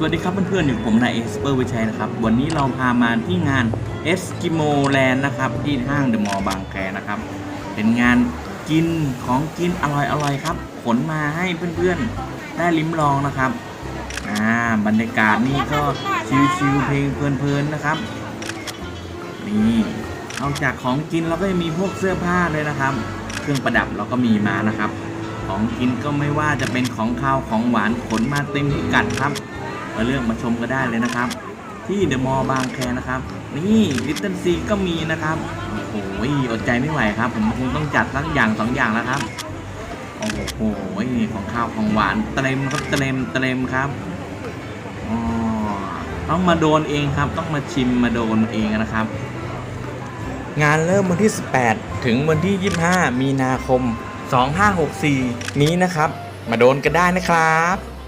สวัสดีครับเพื่อนๆอยู่ผมนายเอสเปอร์วิชัยนะครับ วันนี้เราพามาที่งานเอสกิโมแลนด์นะครับ ที่ห้างเดอะมอลล์บางแคนะครับ เป็นงานกินของกินอร่อยๆครับ ขนมาให้เพื่อนๆ ได้ลิ้มลองนะครับอ่าบรรยากาศนี่ก็ชิลๆเพลงเพลินๆนะครับ นี่นอกจากของกินเราก็ยังมีพวกเสื้อผ้าเลยนะครับ เครื่องประดับเราก็มีมานะครับ ของกินก็ไม่ว่าจะเป็นของข้าวของหวานขนมาเต็มพิกัดครับ มาเลือกมาชมก็ได้เลยนะครับ ที่เดอะมอลล์บางแคนะครับนี่ลิตเติ้ลซีก็มีนะครับโอ้โหอดใจไม่ไหวครับ ผมคงต้องจัดสักอย่างสองอย่างแล้วครับโอ้โหของข้าวของหวานเต็มครับเต็มเต็มครับอ๋อต้องมาโดนเองครับ ต้องมาชิมมาโดนเองนะครับ งานเริ่มวันที่ 18 ถึงวันที่ 25 มีนาคม 2564 นี้นะครับ มาโดนกันได้นะครับ